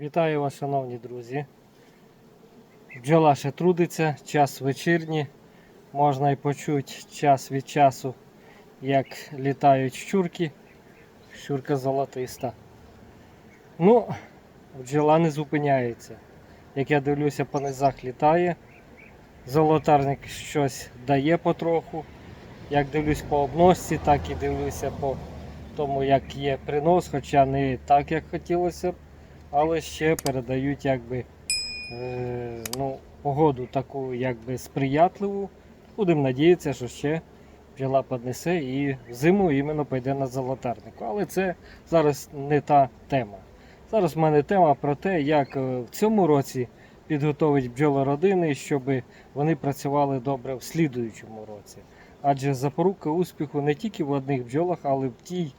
Вітаю вас, шановні друзі. Бджола ще трудиться, час вечірній. Можна і почути час від часу, як літають щурки. Щурка золотиста. Ну, бджола не зупиняється. Як я дивлюся, по низах літає. Золотарник щось дає потроху. Як дивлюсь по обносці, так і дивлюся по тому, як є принос, хоча не так, як хотілося б але ще передають якби, е, ну, погоду таку якби сприятливу. Будемо надіятися, що ще бджола піднесе і в зиму іменно пойде на золотарнику. Але це зараз не та тема. Зараз в мене тема про те, як е, в цьому році підготовити бджолородини, щоб вони працювали добре в слідуючому році. Адже запорука успіху не тільки в одних бджолах, але в тій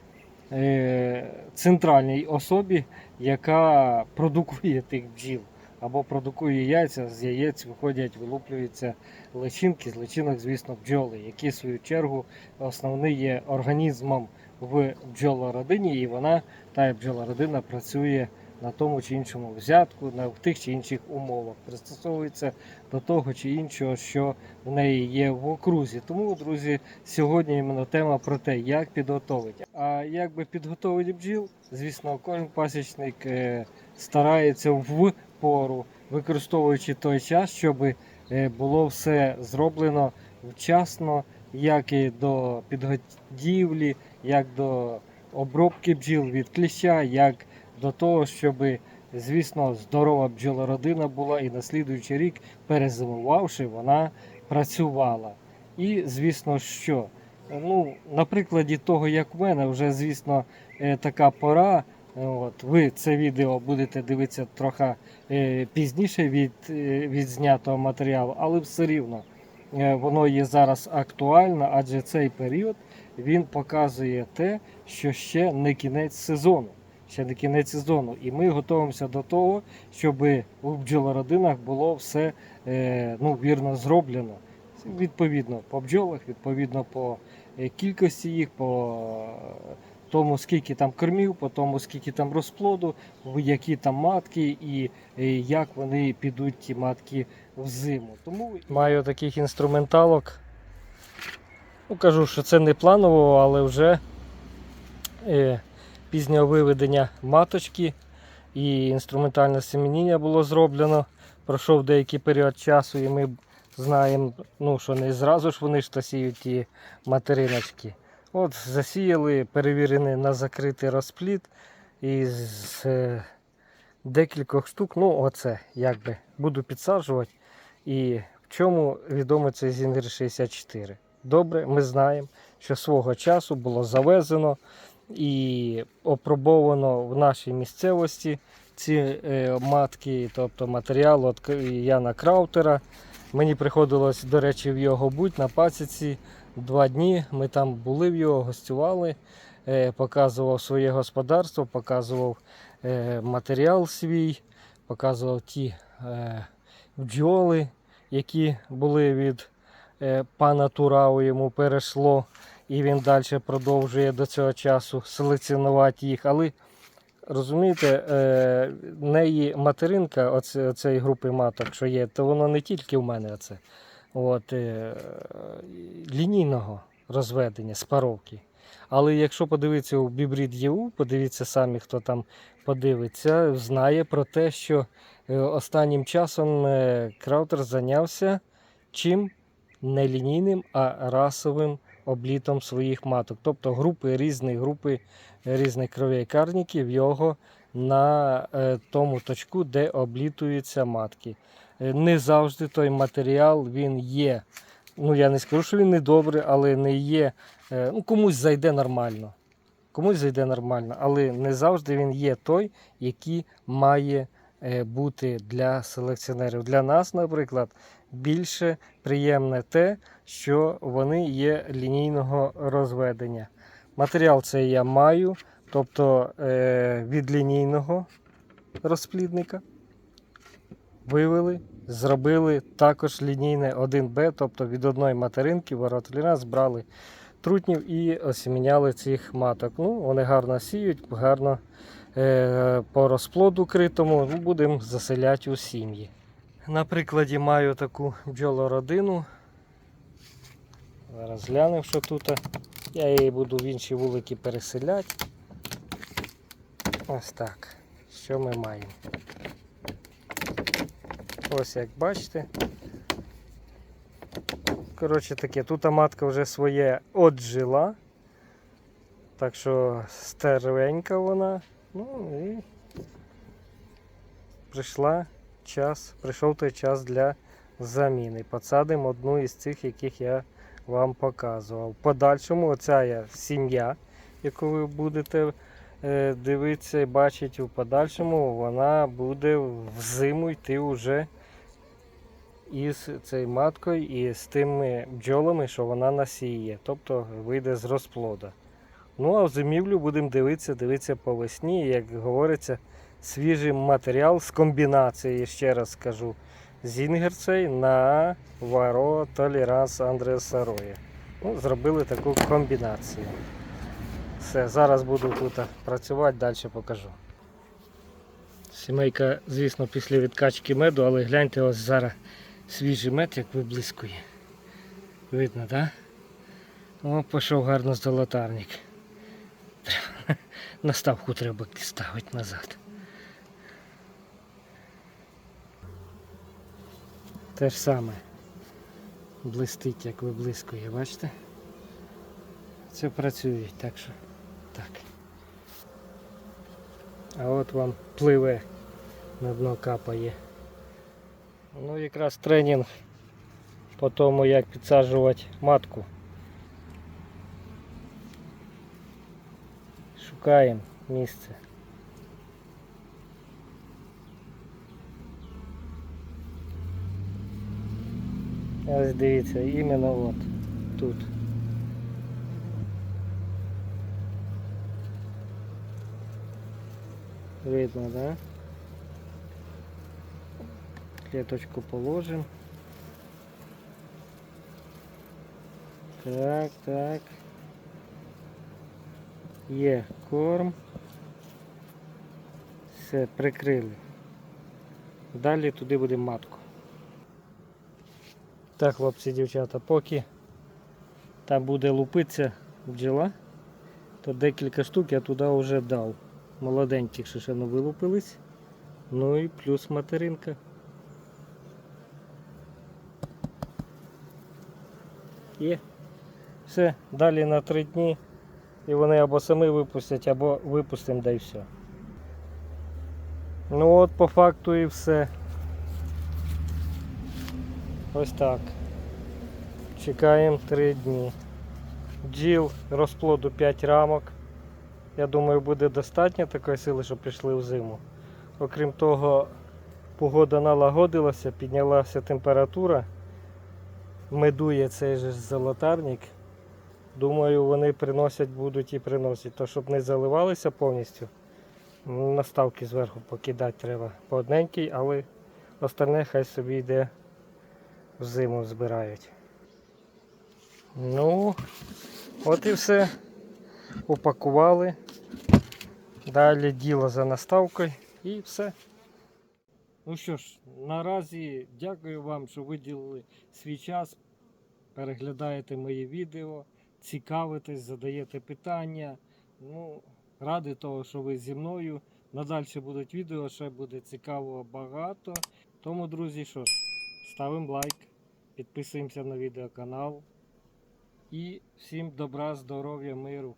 центральній особі, яка продукує тих бджіл або продукує яйця, з яєць виходять, вилуплюються личинки, з личинок, звісно, бджоли, які в свою чергу основний є організмом в бджолородині, і вона, та бджолородина, працює на тому чи іншому взятку, на тих чи інших умовах, пристосовується до того чи іншого, що в неї є в окрузі. Тому, друзі, сьогодні іменно тема про те, як підготовити. А як би підготовити бджіл, звісно, кожен пасічник е, старається в пору, використовуючи той час, щоб е, було все зроблено вчасно, як і до підготівлі, як до обробки бджіл від кліща, як до того, щоб, звісно, здорова бджолородина була і на слідуючий рік, перезимувавши, вона працювала. І, звісно, що? Ну, на прикладі того, як в мене, вже, звісно, е, така пора. Е, От, ви це відео будете дивитися трохи е, пізніше від, від знятого матеріалу, але все рівно воно є зараз актуально, адже цей період він показує те, що ще не кінець сезону. Ще не кінець сезону. І ми готуємося до того, щоб у бджолородинах було все е, ну, вірно зроблено. Відповідно по бджолах, відповідно по е, кількості їх, по е, тому, скільки там кормів, по тому, скільки там розплоду, які там матки і як вони підуть ті матки в зиму. Тому маю таких інструменталок. Ну, кажу, що це не планово, але вже пізнього виведення маточки і інструментальне семеніння було зроблено. Пройшов деякий період часу, і ми знаємо, ну, що не зразу ж вони ж сіють ті материночки. От засіяли, перевірені на закритий розплід із е, декількох штук. Ну, оце якби буду підсаджувати. І в чому відомий цей Зінгер 64. Добре, ми знаємо, що свого часу було завезено і опробовано в нашій місцевості ці е, матки, тобто матеріал від Яна Краутера. Мені приходилось, до речі, в його бути на пасіці два дні. Ми там були в його, гостювали, е, показував своє господарство, показував е, матеріал свій, показував ті бджоли, які були від пана Турау, йому перейшло, і він далі продовжує до цього часу селекціонувати їх. Але розумієте, е, неї материнка оцеї групи маток, що є, то воно не тільки в мене оце. От, е, лінійного розведення, спаровки. Але якщо подивитися у Бібрід ЄУ, подивіться самі, хто там подивиться, знає про те, що е, останнім часом Краутер зайнявся чим не лінійним, а расовим облітом своїх маток. Тобто групи різні, групи різних кров'якарників його на е, тому точку, де облітуються матки. Е, Не завжди той матеріал він є. Ну, я не скажу, що він не добрий, але не є. е, Ну, комусь зайде нормально. Комусь зайде нормально, але не завжди він є той, який має бути для селекціонерів. Для нас, наприклад, більше приємне те, що вони є лінійного розведення. Матеріал цей я маю, тобто е, від лінійного розплідника вивели, зробили також лінійне 1Б, тобто від одної материнки воротліна збрали трутнів і осіміняли цих маток. Ну, вони гарно сіють, гарно е, по розплоду критому, ну, будемо заселяти у сім'ї. На прикладі маю таку бджолородину. Зараз глянемо, що тут. Я її буду в інші вулики переселяти. Ось так. Що ми маємо? Ось як бачите. Коротше таке, тут матка вже своє отжила. Так що старенька вона. Ну і прийшла час, прийшов той час для заміни. Посадимо одну із цих, яких я вам показував. В подальшому оця є сім'я, яку ви будете е, дивитися і бачити у подальшому, вона буде в зиму йти вже із цією маткою і з тими бджолами, що вона насіє, тобто вийде з розплода. Ну а в зимівлю будемо дивитися, дивитися по весні, як говориться, свіжий матеріал з комбінації, ще раз скажу, Зінгерцей на Варо Толеранс Андреса Роя. Ну, зробили таку комбінацію. Все, зараз буду тут працювати, далі покажу. Сімейка, звісно, після відкачки меду, але гляньте ось зараз свіжий мед, як виблискує. Видно, так? Да? О, пішов гарно золотарник. Наставку треба ставити назад. Те ж саме. Блистить, як виблискує, бачите? Це працює, так що так. А от вам пливе, на дно капає. Ну якраз тренінг по тому, як підсаджувати матку. Шукаємо місце. Ось дивіться, іменно от тут. Видно, да? Клеточку положим. Так, так. Є корм. Все, прикрили. Далі туди буде матку. Так, хлопці, дівчата, поки там буде лупитися бджола, то декілька штук я туди вже дав. Молоденьких що ще не вилупились. Ну і плюс материнка. Є. Все, далі на три дні. І вони або самі випустять, або випустимо, да і все. Ну от по факту і все. Ось так. Чекаємо 3 дні. Джіл розплоду 5 рамок. Я думаю, буде достатньо такої сили, щоб пішли в зиму. Окрім того, погода налагодилася, піднялася температура. Медує цей же золотарник. Думаю, вони приносять будуть і приносять. То щоб не заливалися повністю. Наставки зверху покидати треба по одненькій, але остальне хай собі йде зиму збирають. Ну, от і все. Упакували. Далі діло за наставкою і все. Ну що ж, наразі дякую вам, що виділили свій час. Переглядаєте мої відео, цікавитесь, задаєте питання. Ну, радий того, що ви зі мною. Надальше будуть відео, ще буде цікаво багато. Тому, друзі, що ж, ставимо лайк, підписуємося на відеоканал. І всім добра, здоров'я, миру.